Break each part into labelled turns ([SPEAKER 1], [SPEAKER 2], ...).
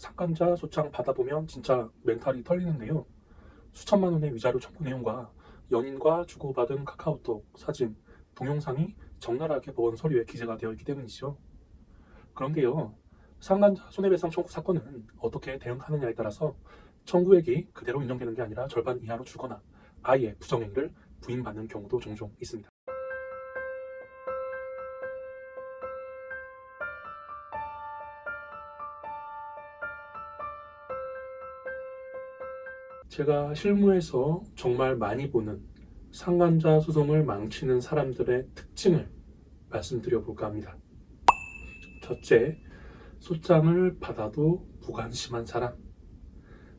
[SPEAKER 1] 상간자 소장 받아보면 진짜 멘탈이 털리는데요. 수천만 원의 위자료 청구 내용과 연인과 주고받은 카카오톡, 사진, 동영상이 적나라하게 법원 서류에 기재가 되어 있기 때문이죠. 그런데요, 상간자 손해배상 청구 사건은 어떻게 대응하느냐에 따라서 청구액이 그대로 인정되는 게 아니라 절반 이하로 주거나 아예 부정행위를 부인받는 경우도 종종 있습니다. 제가 실무에서 정말 많이 보는 상간자 소송을 망치는 사람들의 특징을 말씀드려 볼까 합니다. 첫째, 소장을 받아도 무관심한 사람.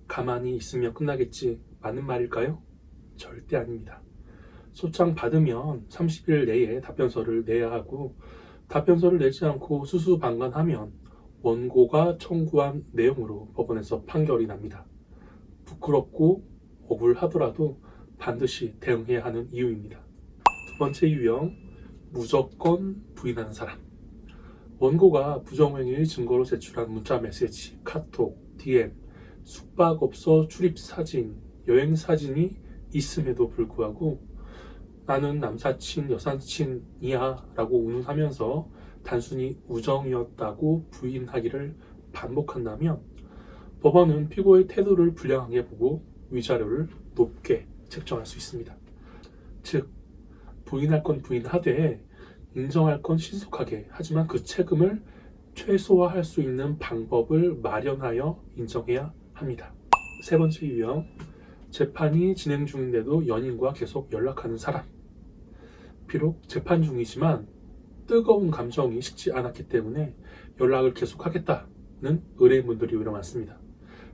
[SPEAKER 1] 가만히 있으면 끝나겠지. 맞는 말일까요? 절대 아닙니다. 소장 받으면 30일 내에 답변서를 내야 하고 답변서를 내지 않고 수수방관하면 원고가 청구한 내용으로 법원에서 판결이 납니다. 부끄럽고 억울하더라도 반드시 대응해야 하는 이유입니다. 두 번째 유형, 무조건 부인하는 사람. 원고가 부정행위의 증거로 제출한 문자 메시지, 카톡, DM, 숙박업소 출입 사진, 여행 사진이 있음에도 불구하고 나는 남사친, 여사친이야 라고 운운하면서 단순히 우정이었다고 부인하기를 반복한다면 법원은 피고의 태도를 불량하게 보고 위자료를 높게 책정할 수 있습니다. 즉, 부인할 건 부인하되 인정할 건 신속하게 하지만 그 책임을 최소화할 수 있는 방법을 마련하여 인정해야 합니다. 세 번째 유형, 재판이 진행 중인데도 연인과 계속 연락하는 사람. 비록 재판 중이지만 뜨거운 감정이 식지 않았기 때문에 연락을 계속하겠다는 의뢰인분들이 오히려 많습니다.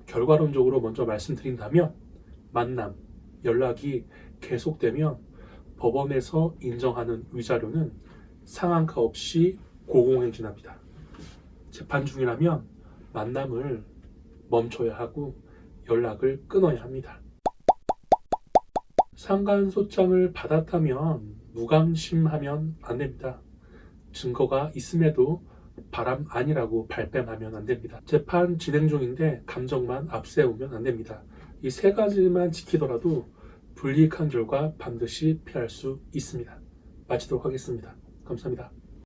[SPEAKER 1] 결과론적으로 먼저 말씀드린다면 만남, 연락이 계속되면 법원에서 인정하는 위자료는 상한가 없이 고공행진합니다. 재판 중이라면 만남을 멈춰야 하고 연락을 끊어야 합니다. 상간소장을 받았다면 무감심하면 안 됩니다. 증거가 있음에도 바람 아니라고 발뺌하면 안 됩니다. 재판 진행 중인데 감정만 앞세우면 안 됩니다. 이 세 가지만 지키더라도 불이익한 결과 반드시 피할 수 있습니다. 마치도록 하겠습니다. 감사합니다.